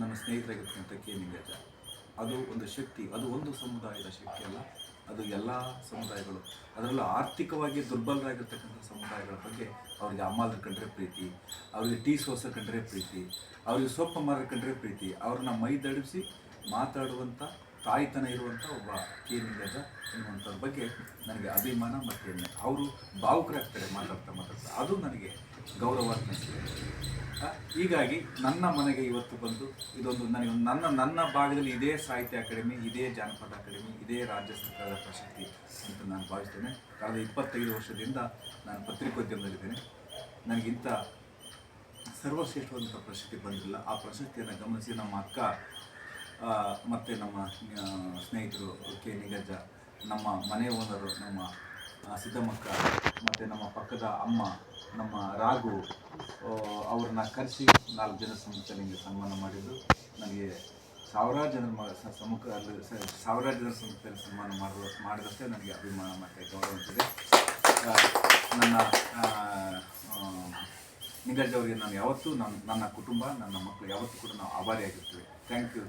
ನನ್ನ ಸ್ನೇಹಿತರಾಗಿರ್ತಕ್ಕಂಥ ಕೆ ನಿಮಗೆ ಅದು ಒಂದು ಶಕ್ತಿ, ಅದು ಒಂದು ಸಮುದಾಯದ ಶಕ್ತಿ ಅಲ್ಲ, ಅದು ಎಲ್ಲ ಸಮುದಾಯಗಳು. ಅದರಲ್ಲೂ ಆರ್ಥಿಕವಾಗಿ ದುರ್ಬಲರಾಗಿರ್ತಕ್ಕಂಥ ಸಮುದಾಯಗಳ ಬಗ್ಗೆ ಅವರಿಗೆ ಅಮ್ಮಾಲ್ರ ಕಂಡ್ರೆ ಪ್ರೀತಿ, ಅವರಿಗೆ ಟೀ ಸೋಸ ಕಂಡ್ರೆ ಪ್ರೀತಿ, ಅವರಿಗೆ ಸೊಪ್ಪು ಮಾರ ಕಂಡ್ರೆ ಪ್ರೀತಿ, ಅವ್ರನ್ನ ಮೈ ದಡಿಸಿ ಮಾತಾಡುವಂಥ ತಾಯ್ತನ ಇರುವಂಥ ಒಬ್ಬ ಕೆ ನಿಂಗಜ ಎನ್ನುವಂಥವ್ರ ಬಗ್ಗೆ ನನಗೆ ಅಭಿಮಾನ ಮತ್ತು ಅವರು ಭಾವುಕರಾಗ್ತಾರೆ ಮಾತಾಡ್ತಾ ಮಾತಾಡ್ತಾ. ಅದು ನನಗೆ ಗೌರವ ಹೀಗಾಗಿ ನನ್ನ ಮನೆಗೆ ಇವತ್ತು ಬಂದು ಇದೊಂದು ನನಗೆ ನನ್ನ ನನ್ನ ಭಾಗದಲ್ಲಿ ಇದೇ ಸಾಹಿತ್ಯ ಅಕಾಡೆಮಿ, ಇದೇ ಜಾನಪದ ಅಕಾಡೆಮಿ, ಇದೇ ರಾಜ್ಯ ಸರ್ಕಾರದ ಪ್ರಶಸ್ತಿ ಅಂತ ನಾನು ಭಾವಿಸ್ತೇನೆ. ಕಳೆದ ಇಪ್ಪತ್ತೈದು ವರ್ಷದಿಂದ ನಾನು ಪತ್ರಿಕೋದ್ಯಮದಲ್ಲಿದ್ದೇನೆ. ನನಗಿಂತ ಸರ್ವಶ್ರೇಷ್ಠವಾದಂಥ ಪ್ರಶಸ್ತಿ ಬಂದಿಲ್ಲ. ಆ ಪ್ರಶಸ್ತಿಯನ್ನು ಗಮನಿಸಿ ನಮ್ಮ ಅಕ್ಕ ಮತ್ತು ನಮ್ಮ ಸ್ನೇಹಿತರು ಕೆ. ನಿಗಜ್ಜ ನಮ್ಮ ಮನೆ ಓನರು, ನಮ್ಮ ಸಿದ್ದಮ್ಮಕ್ಕ, ಮತ್ತು ನಮ್ಮ ಪಕ್ಕದ ಅಮ್ಮ, ನಮ್ಮ ರಾಘು ಅವ್ರನ್ನ ಕರೆಸಿ ನಾಲ್ಕು ಜನ ಸಮ್ಮುಖದಲ್ಲಿ ಸನ್ಮಾನ ಮಾಡಿದ್ದು. ನನಗೆ ಸಾವಿರಾರು ಜನರ ಸಮ್ಮುಖ ಸಾವಿರಾರು ಜನರ ಸಮ್ಮುಖದಲ್ಲಿ ಸನ್ಮಾನ ಮಾಡುವ ಮಾಡಿದಷ್ಟೇ ನನಗೆ ಅಭಿಮಾನ ಮತ್ತು ಗೌರವ ಇದೆ. ನನ್ನ ನಿಗಜ್ ಅವರಿಗೆ ನಾನು ಯಾವತ್ತೂ ನನ್ನ ನನ್ನ ಕುಟುಂಬ ನನ್ನ ಮಕ್ಕಳು ಯಾವತ್ತೂ ಕೂಡ ನಾವು ಆಭಾರಿಯಾಗಿರ್ತೀವಿ ಥ್ಯಾಂಕ್ ಯು